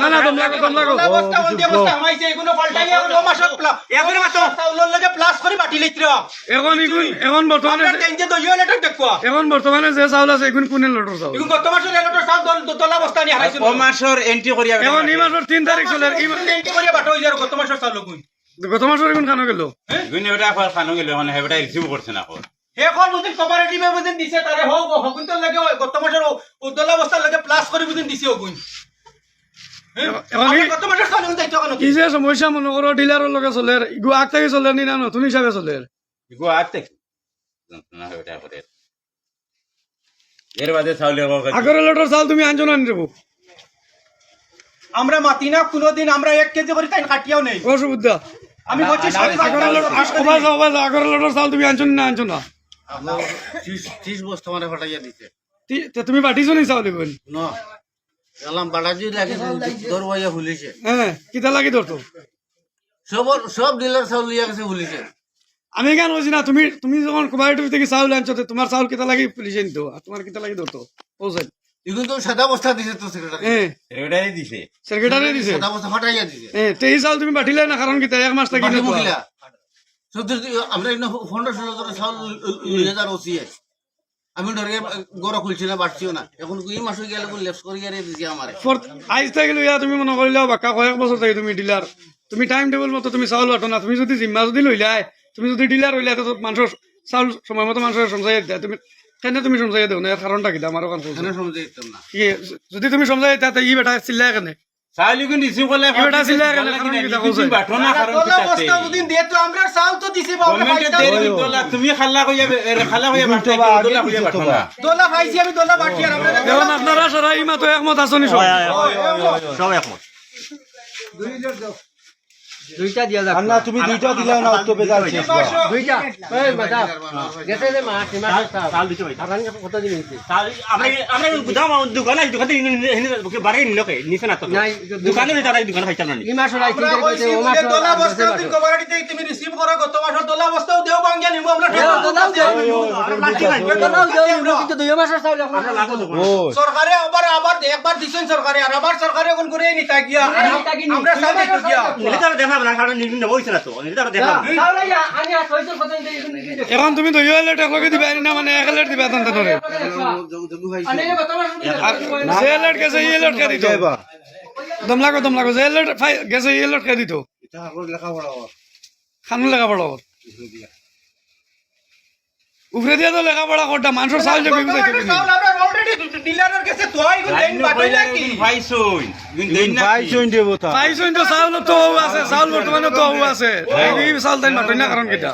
না না দম লাগো দম লাগো অবস্থা বলতে অবস্থা আমাইছে এগুলো পাল্টাইয়া ও মাসক এগুলো মাত্র চাউলর লগে প্লাস করে বাটি লইত্র এখন ইগুন এখন বর্তমানে আমরা টেনজে দইও লেটক দেখো। এখন বর্তমানে যে চাউল আছে এখন কোনে লটর চাউল? এগুলো গত মাসের এলটর চাউল দল দলা বস্তা নি হারাইছিল ও মাসর এন্ট্রি করিয়া এখন এই মাসের তিন তারিখ চলে এই মা- বাটো হই যার গত মাসের চাউল গুণ গত মাসের এখন খানো গেল? ওটা খানো গেল এখন হেবটা রিসিভ করছে না এখন এখন বুঝিন কোপারেটিভে বুঝিন দিছে তারে হোক হগুন তো লাগে গত মাসের উদলা বস্তা লাগে প্লাস করে বুঝিন দিছে ওগুন এখন এই- গত মাসের চাউল যাইতো কেন কি যে সমস্যা? মনে করো ডিলারের লগে চলে ইগু আগ থেকে চলে নি না নতুন হিসাবে চলে। ইগো এর বাদে আগের লটর চাউল তুমি আনছো না নিব আমরা মাতি না কোনোদিন আমরা এক কেজি করে তাই কাটিয়াও নেই। অসুবিধা আমি বলছি আগের লটর ওবাই যাও ওবাই যাও আগের লটর চাউল তুমি আনছো না আনছো না? ত্রিশ বস্তা মানে ফাটাইয়া তুমি বাটিছো নি চাউল ন। এলাম বাড়াজি লাগে দরবাইয়া খুলিছে হ্যাঁ কিতা লাগি ধরতো সব সব ডিলার চাউল লিয়া গেছে খুলিছে আমি কেন বলছি না তুমি তুমি যখন কোপারেটিভ থেকে চাউল আনছো তোমার চাউল কিতা লাগি পুলিশে নিতো আর তোমার কিতা লাগি ধরতো পৌঁছাই এখন তো সাদা বস্তা দিছে তো সেক্রেটারি দিছে। সেক্রেটারি দিছে? সাদা বস্তা ফাটাইয়া দিছে। হ্যাঁ তে চাউল তুমি বাটিলে না কারণ কিতা এক মাস থাকি বাকি না। আমরা ষোলো চাউল লইয়া যার ওসি আছে আমি ধরে গড় খুলছি না বাড়ছিও না। এখন এই মাসে গেলে লেফট করিয়া রে দিছে আমারে। আইজ থেকে লইয়া তুমি মনে করিলেও বাক্কা কয়েক বছর থেকে তুমি ডিলার। তুমি টাইম টেবিল মতো তুমি চাউল বাটো না তুমি যদি জিম্মা যদি লইলাই তুমি যদি ডিলার হইলে তো মানুষের চাউল সময় মতো মানুষের সমজাই দিয়া তুমি কেনে তুমি সমজাই দেও না? কারণটা কিতা আমার ওখান এখানে দিতাম না? কি যদি তুমি সমজাই তাতে ই বেটা চিল্লাই কেনে? চাউল ছিল কারণ কি কারণ দিয়ে তো আমরা চাউল তো দিছি বাবা গভর্নমেন্টে দেরি দলা তুমি খাল্লা কইয়া খাল্লা কইয়া বাটো দলা কইয়া বাটো দলা খাইছি আমি দলা বাটি আর আমরা এখন আপনারা সারা ই মাতো একমত আছনি সব? সব একমত। দুইটা দিয়া যাক না তুমি দুইটা দিলে না তো বেজাল শেষ দুইটা। এই মাদা গেছে রে মা টিমা চাল দিছো ভাই। আগান কত দিন হইছে আমরা আমরা গুদাম দোকান আছে বারে বাড়ি নিলকে নিছে না তো। নাই দোকানে নিতে তারা দোকান পাইতাম না এই মাস ঠিক কইছে ও মাস দলা বস্তা দিন কোপারেটিভে তুমি রিসিভ করো গত মাস দলা বস্তাও দেও বাঙ্গিয়া নিমু আমরা দুই লাগো লাগো সরকারে আবার আবার একবার দিছেন সরকারে আর আবার সরকারে এখন করে নিতা গিয়া। আমরা গিয়া। না কারণ নির্মিন বইছে না তো এখন তুমি দই হইলে টেকলকে দিবা না মানে এক লেট দিবা তান তানরে আমি কত মাস আর যে লেট গেছে ই লেট কে দিত? দম লাগো দম লাগো যে লেট গেছে কে দিত? খানু লেখাপড়া কর উপরে দিয়ে তো লেখাপড়া করতাম মানুষের সাহায্য করবি দেখে অলরেডি ডিলারের কাছে তোই গুলো দেন বাটি নাকি? ভাইছুন ইগুন দেন না পাইছো কিন্তু চাউল তো ও আছে চাউল বর্তমানে তো আছে। এই চাউল তাই মাতই না কারণ কিটা